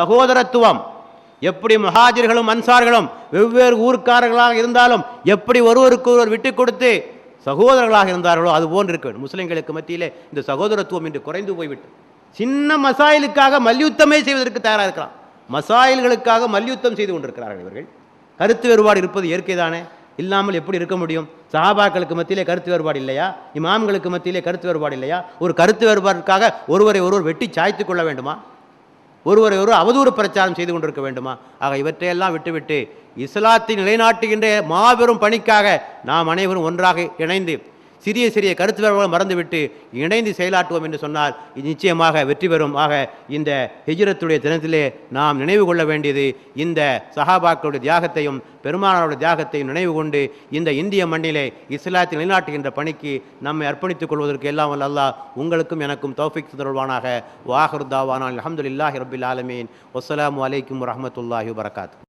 சகோதரத்துவம். எப்படி மகாஜர்களும் அன்சார்களும் வெவ்வேறு ஊர்க்காரர்களாக இருந்தாலும் எப்படி ஒருவருக்கு ஒருவர் விட்டு கொடுத்து சகோதரர்களாக இருந்தார்களோ அது போன்று இருக்க வேண்டும் முஸ்லிம்களுக்கு மத்தியிலே இந்த சகோதரத்துவம் இன்று குறைந்து போய்விட்டு சின்ன மசாயிலுக்காக மல்யுத்தமே செய்வதற்கு தயாராக இருக்கலாம். மசாயில்களுக்காக மல்யுத்தம் செய்து கொண்டிருக்கிறார்கள் இவர்கள். கருத்து வேறுபாடு இருப்பது இயற்கைதானே இல்லாமல் எப்படி இருக்க முடியும்? சஹாபாக்களுக்கு மத்தியிலே கருத்து வேறுபாடு இல்லையா? இமாம்களுக்கு மத்தியிலே கருத்து வேறுபாடு இல்லையா? ஒரு கருத்து வேறுபாடுக்காக ஒருவரை ஒருவர் வெட்டி சாய்த்து கொள்ள வேண்டுமா? ஒருவரை ஒரு அவதூறு பிரச்சாரம் செய்து கொண்டிருக்க வேண்டுமா? ஆக இவற்றையெல்லாம் விட்டுவிட்டு இஸ்லாத்தை நிலைநாட்டுகின்ற மாபெரும் பணிக்காக நாம் அனைவரும் ஒன்றாக இணைந்து சிறிய சிறிய கருத்து வேறுபாடு மறந்துவிட்டு இணைந்து செயலாற்றுவோம் என்று சொன்னால் இது நிச்சயமாக வெற்றி பெறும். ஆக இந்த ஹிஜ்ரத்துடைய தினத்திலே நாம் நினைவு கொள்ள வேண்டியது இந்த சஹாபாக்களுடைய தியாகத்தையும் பெருமானாருடைய தியாகத்தையும் நினைவு கொண்டு இந்த இந்திய மண்ணிலே இஸ்லாத்தில் நிலைநாட்டுகின்ற பணிக்கு நம்மை அர்ப்பணித்துக் கொள்வதற்கு எல்லாம் வல்ல அல்லாஹ் உங்களுக்கும் எனக்கும் தௌஃபிக் தொடர்வானாக வாஹருதாவானால் அஹமதுல்லாஹி ரபில் ஆலமீன். வஸ்ஸலாமு வலைக்கம் வரமத்துல்லாஹி வரகாத்